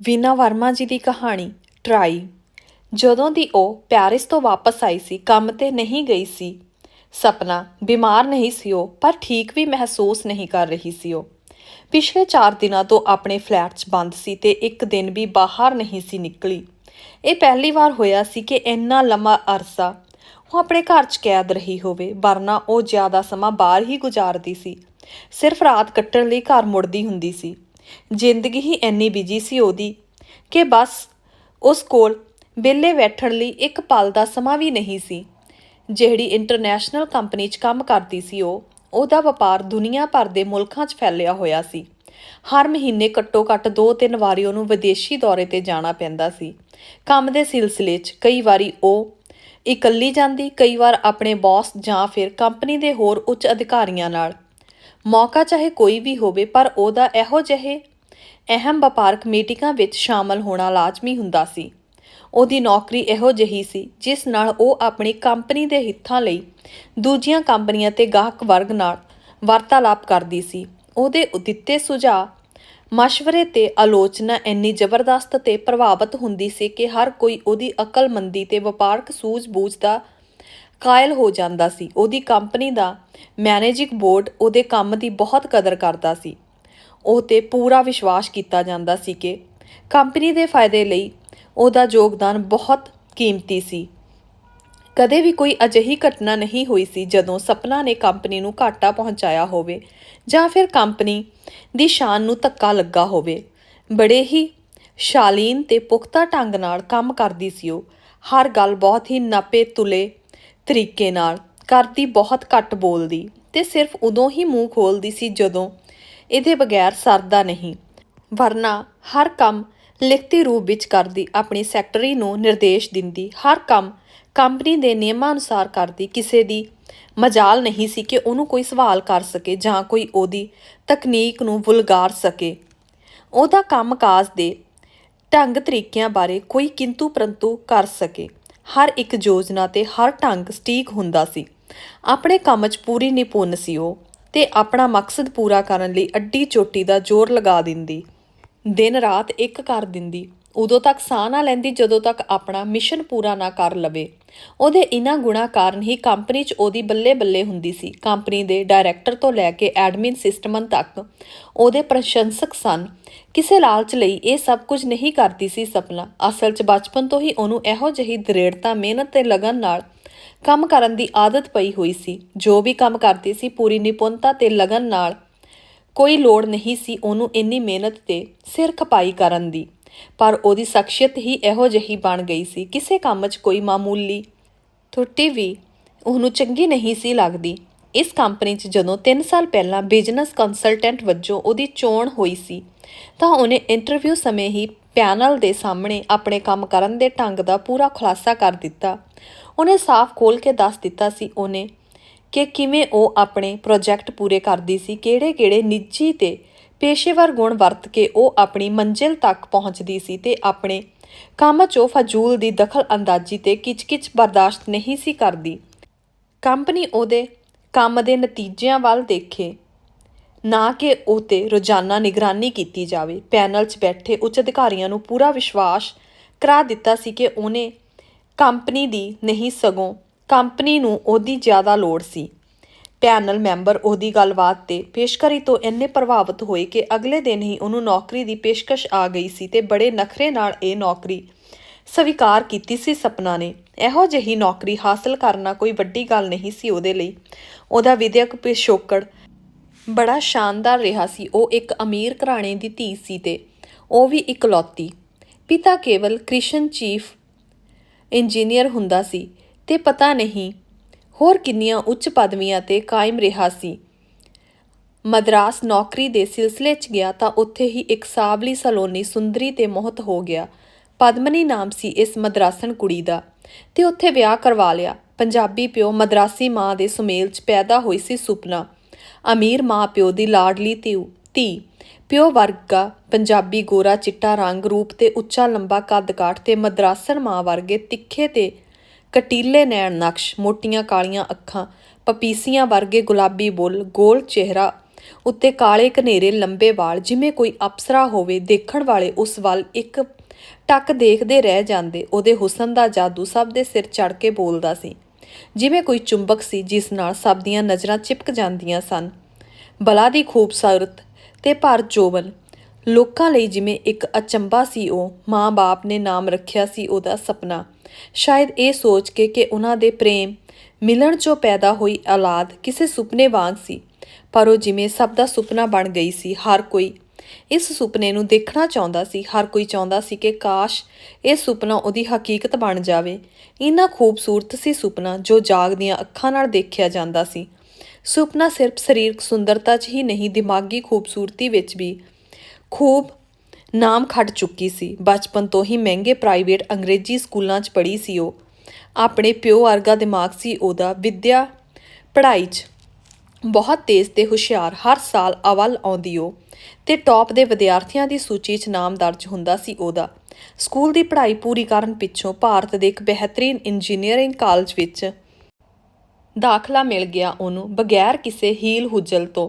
ਵੀਨਾ ਵਰਮਾ ਜੀ ਦੀ ਕਹਾਣੀ, ਟਰਾਈ। ਜਦੋਂ ਦੀ ਉਹ ਪੈਰਿਸ ਤੋਂ ਵਾਪਸ ਆਈ ਸੀ, ਕੰਮ ਤੇ ਨਹੀਂ ਗਈ ਸੀ। ਸਪਨਾ ਬਿਮਾਰ ਨਹੀਂ ਸੀ ਉਹ, ਪਰ ਠੀਕ ਵੀ ਮਹਿਸੂਸ ਨਹੀਂ ਕਰ ਰਹੀ ਸੀ ਉਹ। ਪਿਛਲੇ 4 ਦਿਨਾਂ ਤੋਂ ਆਪਣੇ ਫਲੈਟ 'ਚ ਬੰਦ ਸੀ ਤੇ ਇੱਕ ਦਿਨ ਵੀ ਬਾਹਰ ਨਹੀਂ ਸੀ ਨਿਕਲੀ। ਇਹ ਪਹਿਲੀ ਵਾਰ ਹੋਇਆ ਸੀ ਕਿ ਇੰਨਾ ਲੰਮਾ ਅਰਸਾ ਉਹ ਆਪਣੇ ਘਰ 'ਚ ਕੈਦ ਰਹੀ ਹੋਵੇ, ਵਰਨਾ ਉਹ ਜ਼ਿਆਦਾ ਸਮਾਂ ਬਾਹਰ ਹੀ ਗੁਜ਼ਾਰਦੀ ਸੀ। ਸਿਰਫ ਰਾਤ ਕੱਟਣ ਲਈ ਘਰ ਮੁੜਦੀ ਹੁੰਦੀ ਸੀ। ਜ਼ਿੰਦਗੀ ਹੀ ਇੰਨੀ ਬਿਜ਼ੀ ਸੀ ਉਹਦੀ ਕਿ ਬਸ ਉਸ ਕੋਲ ਵਿਹਲੇ ਬੈਠਣ ਲਈ ਇੱਕ ਪਲ ਦਾ ਸਮਾਂ ਵੀ ਨਹੀਂ ਸੀ। ਜਿਹੜੀ ਇੰਟਰਨੈਸ਼ਨਲ ਕੰਪਨੀ 'ਚ ਕੰਮ ਕਰਦੀ ਸੀ ਉਹ, ਉਹਦਾ ਵਪਾਰ ਦੁਨੀਆ ਭਰ ਦੇ ਮੁਲਕਾਂ 'ਚ ਫੈਲਿਆ ਹੋਇਆ ਸੀ। ਹਰ ਮਹੀਨੇ ਘੱਟੋ-ਘੱਟ 2-3 ਵਾਰੀ ਉਹਨੂੰ ਵਿਦੇਸ਼ੀ ਦੌਰੇ ਤੇ ਜਾਣਾ ਪੈਂਦਾ ਸੀ। ਕੰਮ ਦੇ ਸਿਲਸਿਲੇ 'ਚ ਕਈ ਵਾਰੀ ਉਹ ਇਕੱਲੀ ਜਾਂਦੀ, ਕਈ ਵਾਰ ਆਪਣੇ ਬੌਸ ਜਾਂ ਫਿਰ ਕੰਪਨੀ ਦੇ ਹੋਰ ਉੱਚ ਅਧਿਕਾਰੀਆਂ ਨਾਲ। ਮੌਕਾ ਚਾਹੇ ਕੋਈ ਵੀ ਹੋਵੇ, ਪਰ ਉਹਦਾ ਇਹੋ ਜਿਹੇ ਅਹਿਮ ਵਪਾਰਕ ਮੀਟਿੰਗਾਂ ਵਿੱਚ ਸ਼ਾਮਲ ਹੋਣਾ ਲਾਜ਼ਮੀ ਹੁੰਦਾ ਸੀ। ਉਹਦੀ ਨੌਕਰੀ ਇਹੋ ਜਿਹੀ ਸੀ, ਜਿਸ ਨਾਲ ਉਹ ਆਪਣੀ ਕੰਪਨੀ ਦੇ ਹਿੱਤਾਂ ਲਈ ਦੂਜੀਆਂ ਕੰਪਨੀਆਂ ਤੇ ਗਾਹਕ ਵਰਗ ਨਾਲ ਵਾਰਤਾਲਾਪ ਕਰਦੀ ਸੀ। ਉਹਦੇ ਦਿੱਤੇ ਸੁਝਾਅ, ਮਸ਼ਵਰੇ ਤੇ ਆਲੋਚਨਾ ਇੰਨੀ ਜ਼ਬਰਦਸਤ ਤੇ ਪ੍ਰਭਾਵਿਤ ਹੁੰਦੀ ਸੀ ਕਿ ਹਰ ਕੋਈ ਉਹਦੀ ਅਕਲਮੰਦੀ ਤੇ ਵਪਾਰਕ ਸੂਝ-ਬੂਝ ਦਾ ਕਾਇਲ ਹੋ ਜਾਂਦਾ ਸੀ। ਉਹਦੀ ਕੰਪਨੀ ਦਾ ਮੈਨੇਜਿੰਗ ਬੋਰਡ ਉਹਦੇ ਕੰਮ ਦੀ ਬਹੁਤ ਕਦਰ ਕਰਦਾ ਸੀ। ਉਹ ਤੇ ਪੂਰਾ ਵਿਸ਼ਵਾਸ ਕੀਤਾ ਜਾਂਦਾ ਸੀ ਕਿ ਕੰਪਨੀ ਦੇ ਫਾਇਦੇ ਲਈ ਉਹਦਾ ਯੋਗਦਾਨ ਬਹੁਤ ਕੀਮਤੀ ਸੀ। ਕਦੇ ਵੀ ਕੋਈ ਅਜਿਹੀ ਘਟਨਾ ਨਹੀਂ ਹੋਈ ਸੀ ਜਦੋਂ ਸਪਨਾ ਨੇ ਕੰਪਨੀ ਨੂੰ ਘਾਟਾ ਪਹੁੰਚਾਇਆ ਹੋਵੇ ਜਾਂ ਫਿਰ ਕੰਪਨੀ ਦੀ ਸ਼ਾਨ ਨੂੰ ਧੱਕਾ ਲੱਗਾ ਹੋਵੇ। ਬੜੇ ਹੀ ਸ਼ਾਲੀਨ ਤੇ ਪੁਖਤਾ ਢੰਗ ਨਾਲ ਕੰਮ ਕਰਦੀ ਸੀ ਉਹ। ਹਰ ਗੱਲ ਬਹੁਤ ਹੀ ਨਾਪੇ ਤੁਲੇ ਤਰੀਕੇ ਨਾਲ ਕਰਦੀ, ਬਹੁਤ ਘੱਟ ਬੋਲਦੀ ਤੇ ਸਿਰਫ ਉਦੋਂ ਹੀ ਮੂੰਹ ਖੋਲਦੀ ਸੀ ਜਦੋਂ ਇਹਦੇ ਬਗੈਰ ਸਰਦਾ ਨਹੀਂ। ਵਰਨਾ ਹਰ ਕੰਮ ਲਿਖਤੀ ਰੂਪ ਵਿੱਚ ਕਰਦੀ, ਆਪਣੀ ਸੈਕਟਰੀ ਨੂੰ ਨਿਰਦੇਸ਼ ਦਿੰਦੀ। ਹਰ ਕੰਮ ਕੰਪਨੀ ਦੇ ਨਿਯਮਾਂ ਅਨੁਸਾਰ ਕਰਦੀ। ਕਿਸੇ ਦੀ ਮਜਾਲ ਨਹੀਂ ਸੀ ਕਿ ਉਹਨੂੰ ਕੋਈ ਸਵਾਲ ਕਰ ਸਕੇ ਜਾਂ ਕੋਈ ਉਹਦੀ ਤਕਨੀਕ ਨੂੰ ਵੁਲਗਾਰ ਸਕੇ। ਉਹਦਾ ਕੰਮਕਾਜ ਦੇ ਢੰਗ ਤਰੀਕਿਆਂ ਬਾਰੇ ਕੋਈ ਕਿੰਤੂ ਪਰੰਤੂ ਕਰ ਸਕੇ। ਹਰ ਇੱਕ ਯੋਜਨਾ ਤੇ ਹਰ ਢੰਗ ਸਟੀਕ ਹੁੰਦਾ ਸੀ। ਆਪਣੇ ਕੰਮ 'ਚ ਪੂਰੀ ਨਿਪੁੰਨ ਸੀ ਉਹ ਤੇ ਆਪਣਾ ਮਕਸਦ ਪੂਰਾ ਕਰਨ ਲਈ ਅੱਡੀ ਚੋਟੀ ਦਾ ਜ਼ੋਰ ਲਗਾ ਦਿੰਦੀ। ਦਿਨ ਰਾਤ ਇੱਕ ਕਰ ਦਿੰਦੀ। ਉਦੋਂ ਤੱਕ ਸਾਹ ਨਾ ਲੈਂਦੀ ਜਦੋਂ ਤੱਕ ਆਪਣਾ ਮਿਸ਼ਨ ਪੂਰਾ ਨਾ ਕਰ ਲਵੇ। ਉਹਦੇ ਇਨ੍ਹਾਂ ਗੁਣਾ ਕਾਰਨ ਹੀ ਕੰਪਨੀ 'ਚ ਉਹਦੀ ਬੱਲੇ ਬੱਲੇ ਹੁੰਦੀ ਸੀ। ਕੰਪਨੀ ਦੇ ਡਾਇਰੈਕਟਰ ਤੋਂ ਲੈ ਕੇ ਐਡਮਿਨ ਸਿਸਟਮਨ ਤੱਕ ਉਹਦੇ ਪ੍ਰਸ਼ੰਸਕ ਸਨ। ਕਿਸੇ ਲਾਲਚ ਲਈ ਇਹ ਸਭ ਕੁਝ ਨਹੀਂ ਕਰਦੀ ਸੀ ਸਪਨਾ। ਅਸਲ 'ਚ ਬਚਪਨ ਤੋਂ ਹੀ ਉਹਨੂੰ ਇਹੋ ਜਿਹੀ ਦ੍ਰਿੜਤਾ, ਮਿਹਨਤ ਤੇ ਲਗਨ ਨਾਲ ਕੰਮ ਕਰਨ ਦੀ ਆਦਤ ਪਈ ਹੋਈ ਸੀ। ਜੋ ਵੀ ਕੰਮ ਕਰਦੀ ਸੀ, ਪੂਰੀ ਨਿਪੁੰਨਤਾ ਤੇ ਲਗਨ ਨਾਲ ਕੋਈ ਲੋੜ ਨਹੀਂ ਸੀ ਉਹਨੂੰ ਇੰਨੀ ਮਿਹਨਤ ਤੇ ਸਿਰ ਖਪਾਈ ਕਰਨ ਦੀ। ਪਰ ਉਹਦੀ ਸ਼ਖਸੀਅਤ ਹੀ ਇਹੋ ਜਿਹੀ ਬਣ ਗਈ ਸੀ। ਕਿਸੇ ਕੰਮ 'ਚ ਕੋਈ ਮਾਮੂਲੀ ਥੁੱਟੀ ਵੀ ਉਹਨੂੰ ਚੰਗੀ ਨਹੀਂ ਸੀ ਲੱਗਦੀ। ਇਸ ਕੰਪਨੀ 'ਚ ਜਦੋਂ 3 ਸਾਲ ਪਹਿਲਾਂ ਬਿਜ਼ਨਸ ਕੰਸਲਟੈਂਟ ਵਜੋਂ ਉਹਦੀ ਚੋਣ ਹੋਈ ਸੀ, ਤਾਂ ਉਹਨੇ ਇੰਟਰਵਿਊ ਸਮੇਂ ਹੀ ਪੈਨਲ ਦੇ ਸਾਹਮਣੇ ਆਪਣੇ ਕੰਮ ਕਰਨ ਦੇ ਢੰਗ ਦਾ ਪੂਰਾ ਖੁਲਾਸਾ ਕਰ ਦਿੱਤਾ। ਉਹਨੇ ਸਾਫ਼ ਖੋਲ ਕੇ ਦੱਸ ਦਿੱਤਾ ਸੀ ਉਹਨੇ ਕਿ ਕਿਵੇਂ ਉਹ ਆਪਣੇ ਪ੍ਰੋਜੈਕਟ ਪੂਰੇ ਕਰਦੀ ਸੀ, ਕਿਹੜੇ-ਕਿਹੜੇ ਨਿੱਜੀ ਤੇ ਪੇਸ਼ੇਵਰ ਗੁਣ ਵਰਤ ਕੇ ਉਹ ਆਪਣੀ ਮੰਜ਼ਿਲ ਤੱਕ ਪਹੁੰਚਦੀ ਸੀ ਤੇ ਆਪਣੇ ਕੰਮ 'ਚੋਂ ਫਜ਼ੂਲ ਦੀ ਦਖਲ ਅੰਦਾਜ਼ੀ ਤੇ ਕਿਚਕਿਚ ਬਰਦਾਸ਼ਤ ਨਹੀਂ ਸੀ ਕਰਦੀ। ਕੰਪਨੀ ਉਹਦੇ ਕੰਮ ਦੇ ਨਤੀਜਿਆਂ ਵੱਲ ਦੇਖੇ। ਨਾ ਕਿ ਉਹ ਤੇ ਰੋਜ਼ਾਨਾ ਨਿਗਰਾਨੀ ਕੀਤੀ ਜਾਵੇ। ਪੈਨਲ 'ਚ ਬੈਠੇ ਉੱਚ ਅਧਿਕਾਰੀਆਂ ਨੂੰ ਪੂਰਾ ਵਿਸ਼ਵਾਸ ਕਰਾ ਦਿੱਤਾ ਸੀ ਕਿ ਉਹਨੇ ਕੰਪਨੀ ਦੀ ਨਹੀਂ ਸਗੋਂ ਕੰਪਨੀ ਨੂੰ ਉਹਦੀ ਜ਼ਿਆਦਾ ਲੋੜ ਸੀ। ਪੈਨਲ ਮੈਂਬਰ ਉਹਦੀ ਗੱਲਬਾਤ ਤੇ ਪੇਸ਼ਕਰੀ ਤੋਂ ਇੰਨੇ ਪ੍ਰਭਾਵਿਤ ਹੋਏ ਕਿ ਅਗਲੇ ਦਿਨ ਹੀ ਉਹਨੂੰ ਨੌਕਰੀ ਦੀ ਪੇਸ਼ਕਸ਼ ਆ ਗਈ ਸੀ ਤੇ ਬੜੇ ਨਖਰੇ ਨਾਲ ਇਹ ਨੌਕਰੀ ਸਵੀਕਾਰ ਕੀਤੀ ਸੀ ਸਪਨਾ ਨੇ। ਇਹੋ ਜਿਹੀ ਨੌਕਰੀ ਹਾਸਲ ਕਰਨਾ ਕੋਈ ਵੱਡੀ ਗੱਲ ਨਹੀਂ ਸੀ ਉਹਦੇ ਲਈ। ਉਹਦਾ ਵਿਦਿਅਕ ਪਿਛੋਕੜ ਬੜਾ ਸ਼ਾਨਦਾਰ ਰਿਹਾ ਸੀ। ਉਹ ਇੱਕ ਅਮੀਰ ਘਰਾਣੇ ਦੀ ਧੀ ਸੀ ਤੇ ਉਹ ਵੀ ਇਕਲੌਤੀ। ਪਿਤਾ ਕੇਵਲ ਕ੍ਰਿਸ਼ਨ ਚੀਫ ਇੰਜੀਨੀਅਰ ਹੁੰਦਾ ਸੀ ਤੇ ਪਤਾ ਨਹੀਂ ਹੋਰ ਕਿੰਨੀਆਂ ਉੱਚ ਪਦਵੀਆਂ ਤੇ ਕਾਇਮ ਰਿਹਾ ਸੀ। ਮਦਰਾਸ ਨੌਕਰੀ ਦੇ ਸਿਲਸਿਲੇ 'ਚ ਗਿਆ ਤਾਂ ਉੱਥੇ ਹੀ ਇੱਕ ਸਾਬਲੀ ਸਲੋਨੀ ਸੁੰਦਰੀ ਤੇ ਮੋਹਤ ਹੋ ਗਿਆ। ਪਦਮਨੀ ਨਾਮ ਸੀ ਇਸ ਮਦਰਾਸਣ ਕੁੜੀ ਦਾ ਤੇ ਉੱਥੇ ਵਿਆਹ ਕਰਵਾ ਲਿਆ। ਪੰਜਾਬੀ ਪਿਓ ਮਦਰਾਸੀ ਮਾਂ ਦੇ ਸੁਮੇਲ 'ਚ ਪੈਦਾ ਹੋਈ ਸੀ ਸੁਪਨਾ। ਅਮੀਰ ਮਾਂ ਪਿਓ ਦੀ ਲਾਡਲੀ ਧੀ ਧੀ। ਪਿਓ ਵਰਗਾ ਪੰਜਾਬੀ ਗੋਰਾ ਚਿੱਟਾ ਰੰਗ ਰੂਪ ਤੇ ਉੱਚਾ ਲੰਬਾ ਕੱਦ ਕਾਠ ਤੇ ਮਦਰਾਸਣ ਮਾਂ ਵਰਗੇ ਤਿੱਖੇ ਤੇ ਕਟੀਲੇ ਨੈਣ ਨਕਸ਼, ਮੋਟੀਆਂ ਕਾਲੀਆਂ ਅੱਖਾਂ, ਪਪੀਸੀਆਂ ਵਰਗੇ ਗੁਲਾਬੀ ਬੁੱਲ, ਗੋਲ ਚਿਹਰਾ ਉੱਤੇ ਕਾਲੇ ਘਨੇਰੇ, ਲੰਬੇ ਵਾਲ, ਜਿਵੇਂ ਕੋਈ ਅਪਸਰਾ ਹੋਵੇ, ਦੇਖਣ ਵਾਲੇ ਉਸ ਵੱਲ ਇੱਕ ਟੱਕ ਦੇਖਦੇ ਰਹਿ ਜਾਂਦੇ। ਉਹਦੇ ਹੁਸਨ ਦਾ ਜਾਦੂ ਸਭ ਦੇ ਸਿਰ ਚੜ ਕੇ ਬੋਲਦਾ ਸੀ। ਜਿਵੇਂ ਕੋਈ ਚੁੰਬਕ ਸੀ, ਜਿਸ ਨਾਲ ਸਭ ਦੀਆਂ ਨਜ਼ਰਾਂ ਚਿਪਕ ਜਾਂਦੀਆਂ ਸਨ। ਬਲਾ ਦੀ ਖੂਬਸੂਰਤ ਤੇ ਭਰ ਜੋਬਨ ਲੋਕਾਂ ਲਈ ਜਿਵੇਂ ਇੱਕ ਅਚੰਬਾ ਸੀ ਉਹ, ਮਾਂ-ਬਾਪ ਨੇ ਨਾਮ ਰੱਖਿਆ ਸੀ ਉਹਦਾ ਸੁਪਨਾ। ਸ਼ਾਇਦ ਇਹ ਸੋਚ ਕੇ ਕਿ ਉਹਨਾਂ ਦੇ ਪ੍ਰੇਮ ਮਿਲਣ 'ਚੋਂ ਪੈਦਾ ਹੋਈ ਔਲਾਦ ਕਿਸੇ ਸੁਪਨੇ ਵਾਂਗ ਸੀ, ਪਰ ਉਹ ਜਿਵੇਂ ਸਭ ਦਾ ਸੁਪਨਾ ਬਣ ਗਈ ਸੀ, ਹਰ ਕੋਈ ਇਸ ਸੁਪਨੇ ਨੂੰ ਦੇਖਣਾ ਚਾਹੁੰਦਾ ਸੀ, ਹਰ ਕੋਈ ਚਾਹੁੰਦਾ ਸੀ ਕਿ ਕਾਸ਼ ਇਹ ਸੁਪਨਾ ਉਹਦੀ ਹਕੀਕਤ ਬਣ ਜਾਵੇ। ਇੰਨਾ ਖੂਬਸੂਰਤ ਸੀ ਸੁਪਨਾ ਜੋ ਜਾਗ ਦੀਆਂ ਅੱਖਾਂ ਨਾਲ ਦੇਖਿਆ ਜਾਂਦਾ ਸੀ। ਸੁਪਨਾ ਸਿਰਫ ਸਰੀਰਕ ਸੁੰਦਰਤਾ 'ਚ ਹੀ ਨਹੀਂ, ਦਿਮਾਗੀ ਖੂਬਸੂਰਤੀ ਵਿੱਚ ਵੀ। ਖੂਬ ਨਾਮ ਖੱਟ ਚੁੱਕੀ ਸੀ। ਬਚਪਨ ਤੋਂ ਹੀ ਮਹਿੰਗੇ ਪ੍ਰਾਈਵੇਟ ਅੰਗਰੇਜ਼ੀ ਸਕੂਲਾਂ 'ਚ ਪੜ੍ਹੀ ਸੀ ਉਹ। ਆਪਣੇ ਪਿਓ ਵਰਗਾ ਦਿਮਾਗ ਸੀ ਉਹਦਾ। ਵਿੱਦਿਆ ਪੜ੍ਹਾਈ 'ਚ ਬਹੁਤ ਤੇਜ਼ ਤੇ ਹੁਸ਼ਿਆਰ ਹਰ ਸਾਲ ਅਵਲ ਆਉਂਦੀ ਉਹ ਤੇ ਟੌਪ ਦੇ ਵਿਦਿਆਰਥੀਆਂ ਦੀ ਸੂਚੀ 'ਚ ਨਾਮ ਦਰਜ ਹੁੰਦਾ ਸੀ ਉਹਦਾ। ਸਕੂਲ ਦੀ ਪੜ੍ਹਾਈ ਪੂਰੀ ਕਰਨ ਪਿੱਛੋਂ ਭਾਰਤ ਦੇ ਇੱਕ ਬਿਹਤਰੀਨ ਇੰਜੀਨੀਅਰਿੰਗ ਕਾਲਜ ਵਿੱਚ ਦਾਖਲਾ ਮਿਲ ਗਿਆ ਉਹਨੂੰ ਬਗੈਰ ਕਿਸੇ ਹੀਲ ਹੁਜਲ ਤੋਂ।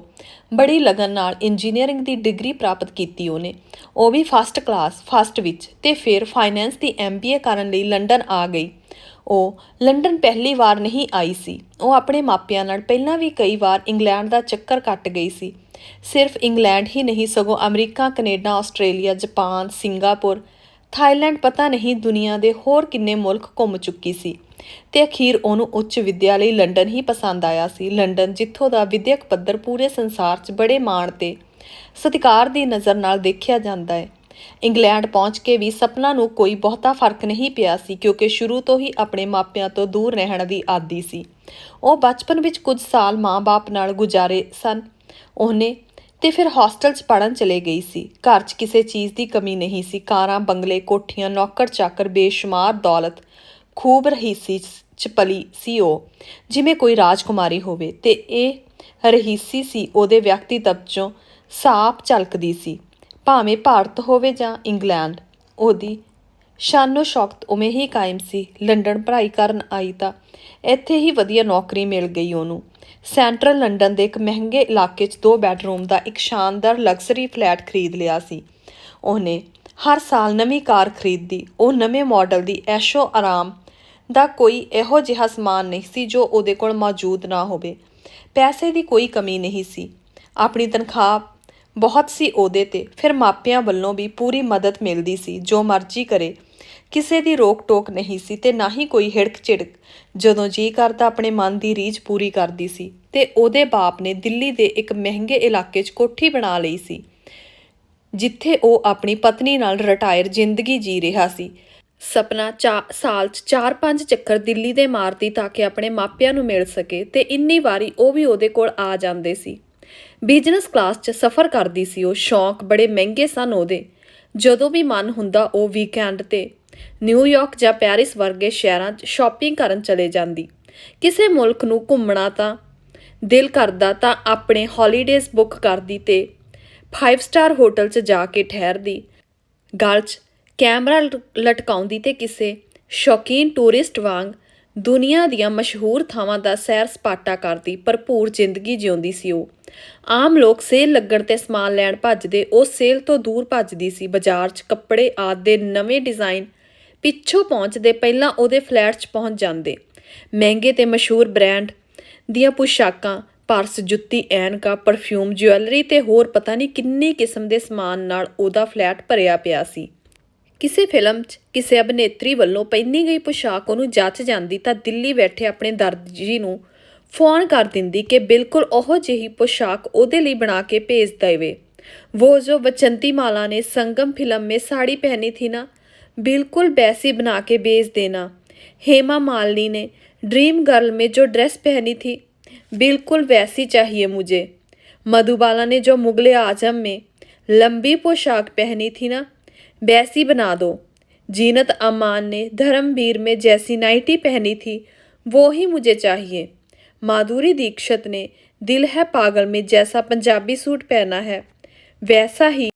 ਬੜੀ ਲਗਨ ਨਾਲ ਇੰਜੀਨੀਅਰਿੰਗ ਦੀ ਡਿਗਰੀ ਪ੍ਰਾਪਤ ਕੀਤੀ ਉਹਨੇ। ਉਹ ਵੀ ਫਸਟ ਕਲਾਸ ਫਸਟ ਵਿੱਚ ਤੇ ਫਿਰ ਫਾਈਨੈਂਸ ਦੀ ਐਮਬੀਏ ਕਰਨ ਲਈ ਲੰਡਨ ਆ ਗਈ। ਉਹ ਲੰਡਨ ਪਹਿਲੀ ਵਾਰ ਨਹੀਂ ਆਈ ਸੀ। ਉਹ ਆਪਣੇ ਮਾਪਿਆਂ ਨਾਲ ਪਹਿਲਾਂ ਵੀ ਕਈ ਵਾਰ ਇੰਗਲੈਂਡ ਦਾ ਚੱਕਰ ਕੱਟ ਗਈ ਸੀ। ਸਿਰਫ ਇੰਗਲੈਂਡ ਹੀ ਨਹੀਂ, ਸਗੋਂ America, Canada, Australia, Japan, Singapore Thailand ਪਤਾ ਨਹੀਂ ਦੁਨੀਆ ਦੇ ਹੋਰ ਕਿੰਨੇ ਮੁਲਕ ਘੁੰਮ ਚੁੱਕੀ ਸੀ। ਤੇ ਅਖੀਰ ਉਹਨੂੰ ਉੱਚ ਵਿੱਦਿਆ ਲਈ ਲੰਡਨ ਹੀ ਪਸੰਦ ਆਇਆ ਸੀ। ਲੰਡਨ ਜਿੱਥੋਂ ਦਾ ਵਿਦਿਅਕ ਪੱਧਰ ਪੂਰੇ ਸੰਸਾਰ 'ਚ ਬੜੇ ਮਾਣ ਤੇ ਸਤਿਕਾਰ ਦੀ ਨਜ਼ਰ ਨਾਲ ਦੇਖਿਆ ਜਾਂਦਾ ਹੈ। ਇੰਗਲੈਂਡ ਪਹੁੰਚ ਕੇ ਵੀ ਸਪਨਾ ਨੂੰ ਕੋਈ ਬਹੁਤਾ ਫ਼ਰਕ ਨਹੀਂ ਪਿਆ ਸੀ ਕਿਉਂਕਿ ਸ਼ੁਰੂ ਤੋਂ ਹੀ ਆਪਣੇ ਮਾਪਿਆਂ ਤੋਂ ਦੂਰ ਰਹਿਣ ਦੀ ਆਦੀ ਸੀ। ਉਹ ਬਚਪਨ ਵਿੱਚ ਕੁਝ ਸਾਲ ਮਾਂ-ਬਾਪ ਨਾਲ ਗੁਜ਼ਾਰੇ ਸਨ। ਉਹਨੇ ਤੇ ਫਿਰ ਹੋਸਟਲ 'ਚ ਪੜਨ ਚਲੇ ਗਈ ਸੀ। ਘਰ 'ਚ ਕਿਸੇ ਚੀਜ਼ ਦੀ ਕਮੀ ਨਹੀਂ ਸੀ। ਕਾਰਾਂ, ਬੰਗਲੇ, ਕੋਠੀਆਂ, ਨੌਕਰ, ਚਾਕਰ, ਬੇਸ਼ੁਮਾਰ ਦੌਲਤ ਖੂਬ ਰਹੀਸੀ 'ਚ ਪਲੀ ਸੀ ਉਹ। ਜਿਵੇਂ ਕੋਈ ਰਾਜਕੁਮਾਰੀ ਹੋਵੇ ਤੇ ਇਹ ਰਹੀਸੀ ਸੀ ਉਹਦੇ ਵਿਅਕਤੀਤਵ 'ਚੋਂ ਸਾਫ਼ ਝਲਕਦੀ ਸੀ। ਭਾਵੇਂ ਭਾਰਤ ਹੋਵੇ ਜਾਂ ਇੰਗਲੈਂਡ, ਉਹਦੀ ਸ਼ਾਨੋ ਸ਼ੌਕਤ ਉਵੇਂ ਹੀ ਕਾਇਮ ਸੀ। ਲੰਡਨ ਪੜ੍ਹਾਈ ਕਰਨ ਆਈ ਤਾਂ ਇੱਥੇ ਹੀ ਵਧੀਆ ਨੌਕਰੀ ਮਿਲ ਗਈ ਉਹਨੂੰ। ਸੈਂਟਰਲ ਲੰਡਨ ਦੇ ਇੱਕ ਮਹਿੰਗੇ ਇਲਾਕੇ 'ਚ ਦੋ ਬੈੱਡਰੂਮ ਦਾ ਇੱਕ ਸ਼ਾਨਦਾਰ ਲਗਜ਼ਰੀ ਫਲੈਟ ਖਰੀਦ ਲਿਆ ਸੀ। ਉਹਨੇ ਹਰ ਸਾਲ ਨਵੀਂ ਕਾਰ ਖਰੀਦਦੀ ਉਹ ਨਵੇਂ ਮਾਡਲ ਦੀ ਐਸ਼ੋ ਆਰਾਮ ਦਾ ਕੋਈ ਇਹੋ ਜਿਹਾ ਸਮਾਨ ਨਹੀਂ ਸੀ ਜੋ ਉਹਦੇ ਕੋਲ ਮੌਜੂਦ ਨਾ ਹੋਵੇ। ਪੈਸੇ ਦੀ ਕੋਈ ਕਮੀ ਨਹੀਂ ਸੀ। ਆਪਣੀ ਤਨਖਾਹ ਬਹੁਤ ਸੀ ਉਹਦੇ ਤੇ। ਫਿਰ ਮਾਪਿਆਂ ਵੱਲੋਂ ਵੀ ਪੂਰੀ ਮਦਦ ਮਿਲਦੀ ਸੀ। ਜੋ ਮਰਜ਼ੀ ਕਰੇ। ਕਿਸੇ ਦੀ ਰੋਕ ਟੋਕ ਨਹੀਂ ਸੀ ਤੇ ਨਾ ਹੀ ਕੋਈ ਹਿੜਕ ਝਿੜਕ ਜਦੋਂ ਜੀ ਕਰਦਾ ਆਪਣੇ ਮਨ ਦੀ ਰੀਝ ਪੂਰੀ ਕਰਦੀ ਸੀ ਤੇ ਉਹਦੇ ਬਾਪ ਨੇ ਦਿੱਲੀ ਦੇ ਇੱਕ ਮਹਿੰਗੇ ਇਲਾਕੇ 'ਚ ਕੋਠੀ ਬਣਾ ਲਈ ਸੀ, ਜਿੱਥੇ ਉਹ ਆਪਣੀ ਪਤਨੀ ਨਾਲ ਰਿਟਾਇਰ ਜ਼ਿੰਦਗੀ ਜੀ ਰਿਹਾ ਸੀ। ਸਪਨਾ ਚਾ, ਸਾਲ 'ਚ 4-5 ਚੱਕਰ ਦਿੱਲੀ ਦੇ ਮਾਰਦੀ ਤਾਂ ਕਿ ਆਪਣੇ ਮਾਪਿਆਂ ਨੂੰ ਮਿਲ ਸਕੇ ਤੇ ਇੰਨੀ ਵਾਰੀ ਉਹ ਵੀ ਉਹਦੇ ਕੋਲ ਆ ਜਾਂਦੇ ਸੀ। ਬਿਜ਼ਨਸ ਕਲਾਸ 'ਚ ਸਫ਼ਰ ਕਰਦੀ ਸੀ ਉਹ, ਸ਼ੌਂਕ ਬੜੇ ਮਹਿੰਗੇ ਸਨ ਉਹਦੇ। ਜਦੋਂ ਵੀ ਮਨ ਹੁੰਦਾ ਉਹ ਵੀਕਐਂਡ ਤੇ ਨਿਊਯਾਰਕ ਜਾਂ ਪੈਰਿਸ ਵਰਗੇ ਸ਼ਹਿਰਾਂ 'ਚ ਸ਼ਾਪਿੰਗ ਕਰਨ ਚਲੇ ਜਾਂਦੀ। ਕਿਸੇ ਮੁਲਕ ਨੂੰ ਘੁੰਮਣਾ ਤਾਂ ਦਿਲ ਕਰਦਾ ਤਾਂ ਆਪਣੇ ਹੌਲੀਡੇਜ਼ ਬੁੱਕ ਕਰਦੀ ਤੇ 5 ਸਟਾਰ ਹੋਟਲ 'ਚ ਜਾ ਕੇ ਠਹਿਰਦੀ। ਗਲ 'ਚ ਕੈਮਰਾ ਲ- ਲਟਕਾਉਂਦੀ ਤੇ ਕਿਸੇ ਸ਼ੌਕੀਨ ਟੂਰਿਸਟ ਵਾਂਗ ਦੁਨੀਆ ਦੀਆਂ ਮਸ਼ਹੂਰ ਥਾਵਾਂ ਦਾ ਸੈਰ ਸਪਾਟਾ ਕਰਦੀ, ਭਰਪੂਰ ਜ਼ਿੰਦਗੀ ਜਿਉਂਦੀ ਸੀ ਉਹ। ਆਮ ਲੋਕ ਸੇਲ ਲੱਗਣ ਤੇ ਸਮਾਨ ਲੈਣ ਭੱਜਦੇ, ਉਹ ਸੇਲ ਤੋਂ ਦੂਰ ਭੱਜਦੀ ਸੀ, ਬਾਜ਼ਾਰ 'ਚ ਕੱਪੜੇ ਆਦਿ ਦੇ ਨਵੇਂ ਡਿਜ਼ਾਈਨ ਪਿੱਛੋਂ ਪਹੁੰਚਦੇ ਪਹਿਲਾਂ ਉਹਦੇ ਫਲੈਟ 'ਚ ਪਹੁੰਚ ਜਾਂਦੇ ਮਹਿੰਗੇ ਤੇ ਮਸ਼ਹੂਰ ਬ੍ਰਾਂਡ ਦੀਆਂ ਪੁਸ਼ਾਕਾਂ ਪਰਸ ਜੁੱਤੀ ਐਨਕਾਂ ਪਰਫਿਊਮ ਜੁਐਲਰੀ ਤੇ ਹੋਰ ਪਤਾ ਨਹੀਂ ਕਿੰਨੀ ਕਿਸਮ ਦੇ ਸਮਾਨ ਨਾਲ ਉਹਦਾ ਫਲੈਟ ਭਰਿਆ ਪਿਆ ਸੀ ਕਿਸੇ ਫਿਲਮ 'ਚ ਕਿਸੇ ਅਭਿਨੇਤਰੀ ਵੱਲੋਂ ਪਹਿਨੀ ਗਈ ਪੁਸ਼ਾਕ ਉਹਨੂੰ ਜੱਚ ਜਾਂਦੀ ਤਾਂ ਦਿੱਲੀ ਬੈਠੇ ਆਪਣੇ ਦਰਜੀ ਨੂੰ ਫੋਨ ਕਰ ਦਿੰਦੀ ਕਿ ਬਿਲਕੁਲ ਉਹੋ ਜਿਹੀ ਪੁਸ਼ਾਕ ਉਹਦੇ ਲਈ ਬਣਾ ਕੇ ਭੇਜ ਦੇਵੇ वो जो बचंती माला ने संगम फिल्म में साड़ी पहनी थी ना बिल्कुल वैसी बना के बेच देना। हेमा मालिनी ने ड्रीम गर्ल में जो ड्रेस पहनी थी, बिल्कुल वैसी चाहिए मुझे। मधुबाला ने जो मुगल आज़म में लंबी पोशाक पहनी थी ना, वैसी बना दो। जीनत अमान ने धर्मवीर में जैसी नाइटी पहनी थी, वो ही मुझे चाहिए। माधुरी दीक्षित ने दिल है पागल में जैसा पंजाबी सूट पहना है, वैसा ही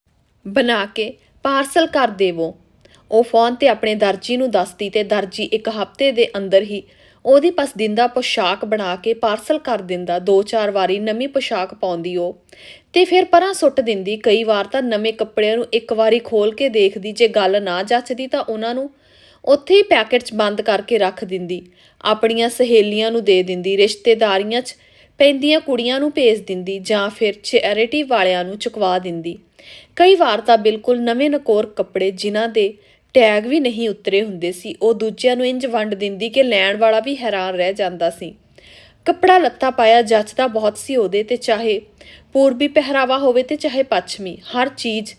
बना के पार्सल कर देवो। ਉਹ ਫੋਨ ਤੇ ਆਪਣੇ ਦਰਜੀ ਨੂੰ ਦੱਸਦੀ ਤੇ ਦਰਜੀ ਇੱਕ ਹਫ਼ਤੇ ਦੇ ਅੰਦਰ ਹੀ ਉਹਦੀ ਪਸੰਦੀਦਾ ਪੋਸ਼ਾਕ ਬਣਾ ਕੇ ਪਾਰਸਲ ਕਰ ਦਿੰਦਾ। ਦੋ ਚਾਰ ਵਾਰੀ ਨਵੀਂ ਪੋਸ਼ਾਕ ਪਾਉਂਦੀ ਉਹ। ਤੇ ਫਿਰ ਪਰਾਂ ਸੁੱਟ ਦਿੰਦੀ। ਕਈ ਵਾਰ ਤਾਂ ਨਵੇਂ ਕੱਪੜਿਆਂ ਨੂੰ ਇੱਕ ਵਾਰੀ ਖੋਲ ਕੇ ਦੇਖਦੀ। ਜੇ ਗੱਲ ਨਾ ਜੱਚਦੀ ਤਾਂ ਉਹਨਾਂ ਨੂੰ ਉੱਥੇ ਹੀ ਪੈਕੇਟ 'ਚ ਬੰਦ ਕਰਕੇ ਰੱਖ ਦਿੰਦੀ। ਆਪਣੀਆਂ ਸਹੇਲੀਆਂ ਨੂੰ ਦੇ ਦਿੰਦੀ। ਰਿਸ਼ਤੇਦਾਰੀਆਂ 'ਚ ਪੈਂਦੀਆਂ ਕੁੜੀਆਂ ਨੂੰ ਭੇਜ ਦਿੰਦੀ ਜਾਂ ਫਿਰ ਚੈਰਿਟੀ ਵਾਲਿਆਂ ਨੂੰ ਚੁਕਵਾ ਦਿੰਦੀ। ਕਈ ਵਾਰ ਤਾਂ ਬਿਲਕੁਲ ਨਵੇਂ ਨਕੋਰ ਕੱਪੜੇ ਜਿਨ੍ਹਾਂ ਦੇ ਟੈਗ ਵੀ ਨਹੀਂ ਉਤਰੇ ਹੁੰਦੇ ਸੀ ਉਹ ਦੂਜਿਆਂ ਨੂੰ ਇੰਜ ਵੰਡ ਦਿੰਦੀ ਕਿ ਲੈਣ ਵਾਲਾ ਵੀ ਹੈਰਾਨ ਰਹਿ ਜਾਂਦਾ ਸੀ ਕੱਪੜਾ ਲੱਤਾ ਪਾਇਆ ਜੱਚਦਾ ਬਹੁਤ ਸੀ ਉਹਦੇ ਤੇ ਚਾਹੇ ਪੂਰਬੀ ਪਹਿਰਾਵਾ ਹੋਵੇ ਤੇ ਚਾਹੇ ਪੱਛਮੀ ਹਰ ਚੀਜ਼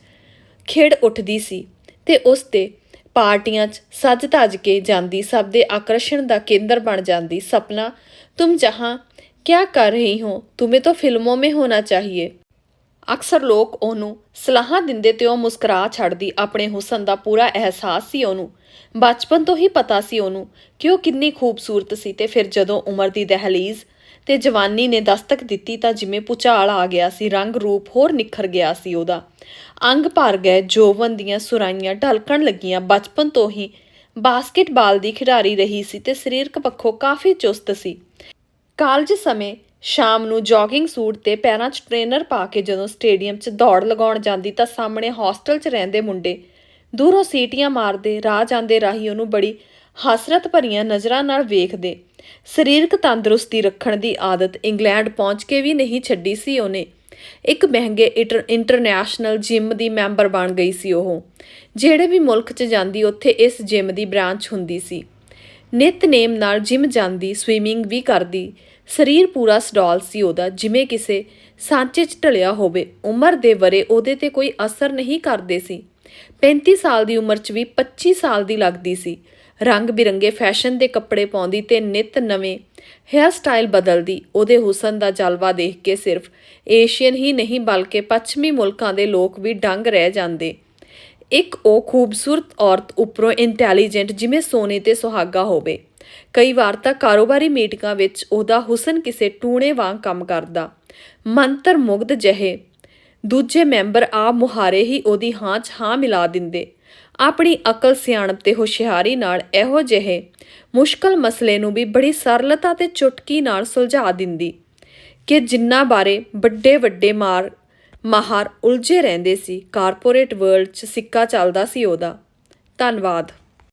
ਖਿੜ ਉੱਠਦੀ ਸੀ ਤੇ ਉਸ ਤੇ ਪਾਰਟੀਆਂ 'ਚ ਸੱਜ ਧੱਜ ਕੇ ਜਾਂਦੀ ਸਭ ਦੇ ਆਕਰਸ਼ਣ ਦਾ ਕੇਂਦਰ ਬਣ ਜਾਂਦੀ ਸਪਨਾ ਤੁਮ ਜਹਾਂ क्या कर रही हो तुम्हें तो फिल्मों में होना चाहिए ਅਕਸਰ ਲੋਕ ਉਹਨੂੰ ਸਲਾਹਾਂ ਦਿੰਦੇ ਤੇ ਉਹ ਮੁਸਕਰਾ ਛੱਡਦੀ ਆਪਣੇ ਹੁਸਨ ਦਾ ਪੂਰਾ ਅਹਿਸਾਸ ਸੀ ਉਹਨੂੰ। ਬਚਪਨ ਤੋਂ ਹੀ ਪਤਾ ਸੀ ਉਹਨੂੰ ਕਿ ਉਹ ਕਿੰਨੀ ਖੂਬਸੂਰਤ ਸੀ ਤੇ ਫਿਰ ਜਦੋਂ ਉਮਰ ਦੀ ਦਹਲੀਜ਼ ਤੇ ਜਵਾਨੀ ਨੇ ਦਸਤਕ ਦਿੱਤੀ ਤਾਂ ਜਿਵੇਂ ਪੁਚਾਲ ਆ ਗਿਆ ਸੀ, ਰੰਗ ਰੂਪ ਹੋਰ ਨਿਖਰ ਗਿਆ ਸੀ ਉਹਦਾ। ਅੰਗ ਭਰ ਗਏ, ਜੋਵਨ ਦੀਆਂ ਸੁਰਾਈਆਂ ਢਲਕਣ ਲੱਗੀਆਂ। ਬਚਪਨ ਤੋਂ ਹੀ ਬਾਸਕਟਬਾਲ ਦੀ ਖਿਡਾਰੀ ਰਹੀ ਸੀ ਤੇ ਸਰੀਰਕ ਪੱਖੋਂ ਕਾਫੀ ਚੁਸਤ ਸੀ। ਕਾਲਜ ਸਮੇਂ ਸ਼ਾਮ ਨੂੰ ਜੌਗਿੰਗ ਸੂਟ ਤੇ ਪੈਰਾਂ 'ਚ ਟ੍ਰੇਨਰ ਪਾ ਕੇ ਜਦੋਂ ਸਟੇਡੀਅਮ 'ਚ ਦੌੜ ਲਗਾਉਣ ਜਾਂਦੀ ਤਾਂ ਸਾਹਮਣੇ ਹਾਸਟਲ 'ਚ ਰਹਿੰਦੇ ਮੁੰਡੇ ਦੂਰੋਂ ਸੀਟੀਆਂ ਮਾਰਦੇ, ਰਾਹ ਜਾਂਦੇ ਰਾਹੀਂ ਉਹਨੂੰ ਬੜੀ ਹਸਰਤ ਭਰੀਆਂ ਨਜ਼ਰਾਂ ਨਾਲ ਵੇਖਦੇ। ਸਰੀਰਕ ਤੰਦਰੁਸਤੀ ਰੱਖਣ ਦੀ ਆਦਤ ਇੰਗਲੈਂਡ ਪਹੁੰਚ ਕੇ ਵੀ ਨਹੀਂ ਛੱਡੀ ਸੀ ਉਹਨੇ। ਇੱਕ ਮਹਿੰਗੇ ਇੰਟਰ- ਇੰਟਰਨੈਸ਼ਨਲ ਜਿਮ ਦੀ ਮੈਂਬਰ ਬਣ ਗਈ ਸੀ ਉਹ। ਜਿਹੜੇ ਵੀ ਮੁਲਕ 'ਚ ਜਾਂਦੀ, ਉੱਥੇ ਇਸ ਜਿਮ ਦੀ ਬ੍ਰਾਂਚ ਹੁੰਦੀ ਸੀ। ਨਿਤਨੇਮ ਨਾਲ ਜਿਮ ਜਾਂਦੀ, ਸਵੀਮਿੰਗ ਵੀ ਕਰਦੀ। ਸਰੀਰ ਪੂਰਾ ਸਡੌਲ ਸੀ ਉਹਦਾ, ਜਿਵੇਂ ਕਿਸੇ ਸਾਂਚੇ 'ਚ ਢਲਿਆ ਹੋਵੇ। ਉਮਰ ਦੇ ਵਰੇ ਉਹਦੇ ਤੇ ਕੋਈ ਅਸਰ ਨਹੀਂ ਕਰਦੇ ਸੀ। 35 ਸਾਲ ਦੀ ਉਮਰ 'ਚ ਵੀ 25 ਸਾਲ ਦੀ ਲੱਗਦੀ ਸੀ। ਰੰਗ ਬਿਰੰਗੇ ਫੈਸ਼ਨ ਦੇ ਕੱਪੜੇ ਪਾਉਂਦੀ ਤੇ ਨਿਤ ਨਵੇਂ ਹੇਅਰ ਸਟਾਈਲ ਬਦਲਦੀ। ਉਹਦੇ ਹੁਸਨ ਦਾ ਜਲਵਾ ਦੇਖ ਕੇ ਸਿਰਫ ਏਸ਼ੀਅਨ ਹੀ ਨਹੀਂ, ਬਲਕਿ ਪੱਛਮੀ ਮੁਲਕਾਂ ਦੇ ਲੋਕ ਵੀ ਡੰਗ ਰਹਿ ਜਾਂਦੇ। ਇੱਕ ਉਹ ਖੂਬਸੂਰਤ ਔਰਤ ਉੱਪਰੋਂ ਇੰਟੈਲੀਜੈਂਟ ਜਿਵੇਂ ਸੋਨੇ ਤੇ ਸੁਹਾਗਾ ਹੋਵੇ। ਕਈ ਵਾਰ ਤਾਂ ਕਾਰੋਬਾਰੀ ਮੀਟਿੰਗਾਂ ਵਿੱਚ ਉਹਦਾ ਹੁਸਨ ਕਿਸੇ ਟੂਣੇ ਵਾਂਗ ਕੰਮ ਕਰਦਾ। ਮੰਤਰ ਮੁਗਧ ਜਹੇ। ਦੂਜੇ ਮੈਂਬਰ ਆ ਮੁਹਾਰੇ ਹੀ ਉਹਦੀ ਹਾਂ 'ਚ ਹਾਂ ਮਿਲਾ ਦਿੰਦੇ। ਆਪਣੀ ਅਕਲ ਸਿਆਣਪ ਤੇ ਹੁਸ਼ਿਆਰੀ ਨਾਲ ਇਹੋ ਜਿਹੇ ਮੁਸ਼ਕਲ ਮਸਲੇ ਨੂੰ ਵੀ ਬੜੀ ਸਰਲਤਾ ਤੇ ਚੁਟਕੀ ਨਾਲ ਸੁਲਝਾ ਦਿੰਦੀ ਕਿ ਜਿੰਨਾ ਬਾਰੇ ਵੱਡੇ ਵੱਡੇ ਮਾਰ ਮਾਹਰ ਉਲਝੇ ਰਹਿੰਦੇ ਸੀ, ਕਾਰਪੋਰੇਟ ਵਰਲਡ 'ਚ ਸਿੱਕਾ ਚੱਲਦਾ ਸੀ ਉਹਦਾ। ਧੰਨਵਾਦ।